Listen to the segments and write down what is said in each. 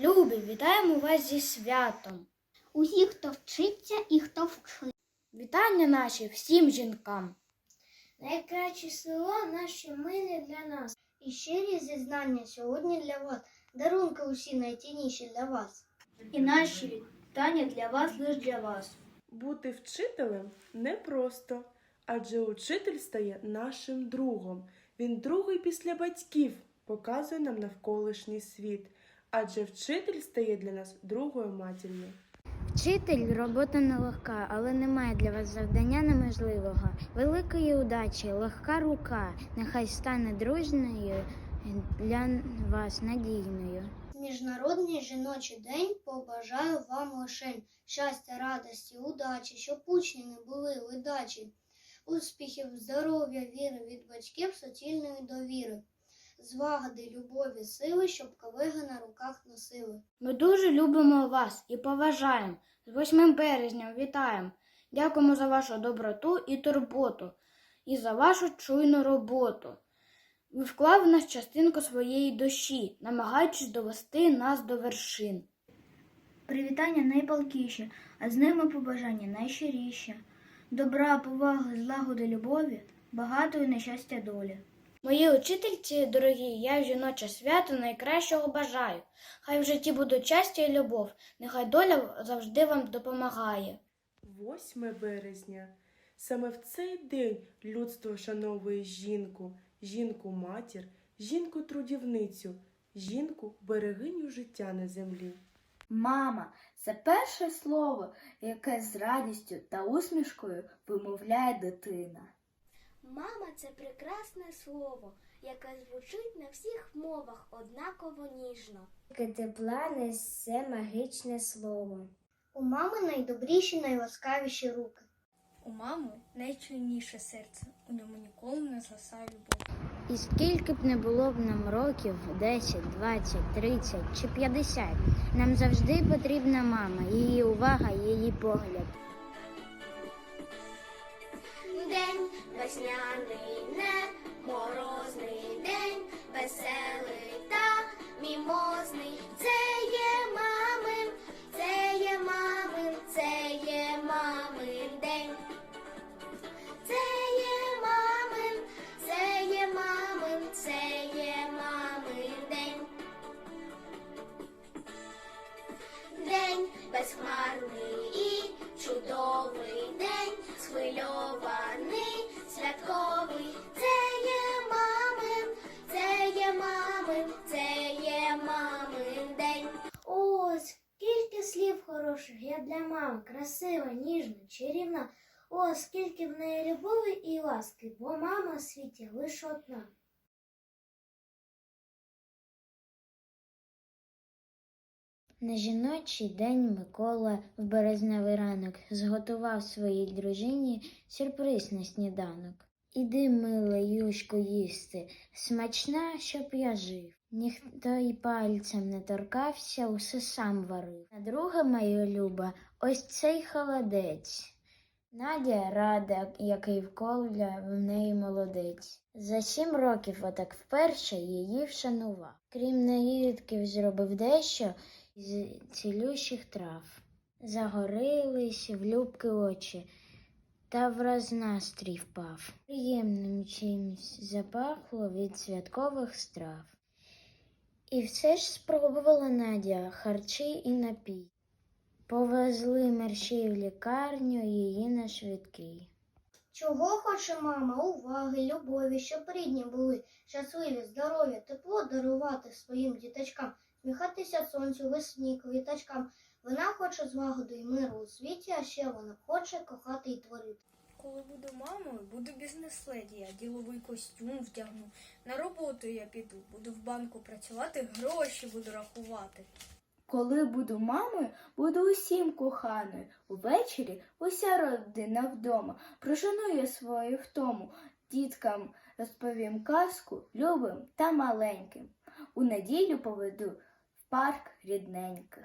Любі, вітаємо вас зі святом. Усіх, хто вчиться і хто вчить. Вітання наші всім жінкам. Найкраще село наші милі для нас. І щирі зізнання сьогодні для вас. Дарунки усі найцінніші для вас. І наші вітання для вас лише для вас. Бути вчителем непросто, адже учитель стає нашим другом. Він другий після батьків показує нам навколишній світ, адже вчитель стає для нас другою матір'ю. Вчитель робота нелегка, але немає для вас завдання неможливого. Великої удачі, легка рука, нехай стане дружною для вас надійною. Міжнародний жіночий день побажаю вам лишень щастя, радості, удачі, щоб учні не були ледачі, успіхів, здоров'я, віри від батьків, суцільної довіри, звагади, любові, сили, щоб колеги на руках носили. Ми дуже любимо вас і поважаємо. З 8 березня вітаємо. Дякуємо за вашу доброту і турботу, і за вашу чуйну роботу. Ви вклали в нас частинку своєї душі, намагаючись довести нас до вершин. Привітання найпалкіші, а з ними побажання найщиріші. Добра, поваги, злагоди, любові, багатої нещастя долі. Мої учительці, дорогі, я жіноче свято найкращого бажаю. Хай в житті будуть щастя і любов, нехай доля завжди вам допомагає. 8 березня. Саме в цей день людство шановує жінку, жінку-матір, жінку-трудівницю, жінку берегиню життя на землі. Мама це перше слово, яке з радістю та усмішкою вимовляє дитина. Мама це прекрасне слово, яке звучить на всіх мовах однаково ніжно. Тепла несе магічне слово. У мами найдобріші, найласкавіші руки. У мами найчуйніше серце, у ньому ніколи не згасає любов. І скільки б не було б нам років 10, 20, 30 чи 50, нам завжди потрібна мама, її увага, її погляд. День весняний, хороших я для мами, красива, ніжна, чарівна. О, скільки в неї любові і ласки, бо мама в світі лише одна. На жіночий день Микола в березневий ранок зготував своїй дружині сюрприз на сніданок. Іди, мила юшку, їсти, смачна, щоб я жив. Ніхто й пальцем не торкався, усе сам варив. А друга моя люба, ось цей холодець. Надя рада, який вколя в неї молодець. За сім років отак вперше її вшанував. Крім наїдків, зробив дещо з цілющих трав. Загорились в любки очі, та враз настрій впав. Приємним чимсь запахло від святкових страв. І все ж спробувала Надя харчі і напій. Повезли мерщій в лікарню її на швидкий. Чого хоче мама? Уваги, любові, щоб рідні були щасливі, здорові, тепло дарувати своїм діточкам, сміхатися сонцю, весні, квіточкам. Вона хоче злагоди й миру у світі, а ще вона хоче кохати і творити. Коли буду мамою, буду бізнес-леді, я діловий костюм вдягну. На роботу я піду, буду в банку працювати, гроші буду рахувати. Коли буду мамою, буду усім коханою. Увечері уся родина вдома. Прожену я свою втому. Діткам розповім казку любим та маленьким. У неділю поведу в парк рідненьких.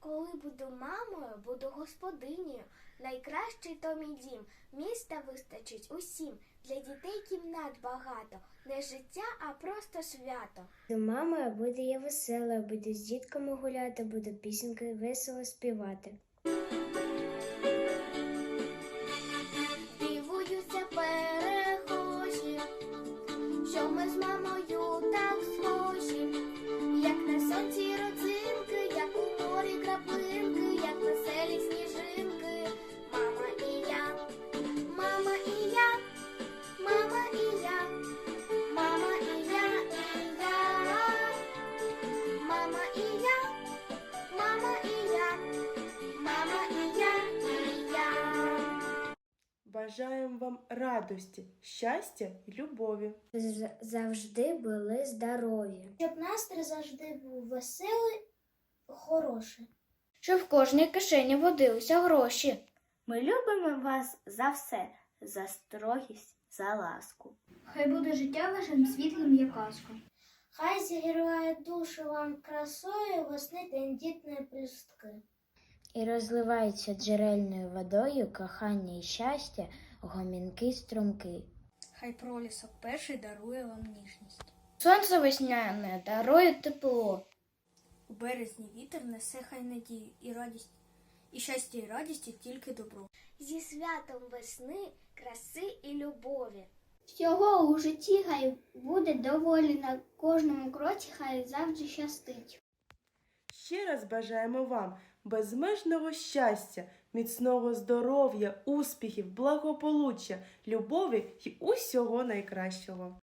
Коли буду мамою, буду господинею, найкращий то мій дім. Міста вистачить усім. Для дітей кімнат багато. Не життя, а просто свято. До мами буду я весела, буду з дітками гуляти, буду пісеньки весело співати. Дивуються перехожі, що ми з мамою так Бажаємо вам радості, щастя і любові. З- Завжди були здорові. Щоб настрій завжди був веселий, хороший. Щоб в кожній кишені водилися гроші. Ми любимо вас за все, за строгість, за ласку. Хай буде життя вашим світлим, як казка. Хай зігріває душу вам красою весни тендітної плюстки. І розливаються джерельною водою кохання і щастя, гомінки струмки. Хай пролісок перший дарує вам ніжність. Сонце весняне дарує тепло. У березні вітер несе хай надію і радість, і щастя, і радість, і тільки добро. Зі святом весни, краси і любові. Всього у житті хай буде доволі на кожному кроці, хай завжди щастить. Ще раз бажаємо вам безмежного щастя, міцного здоров'я, успіхів, благополуччя, любові і усього найкращого.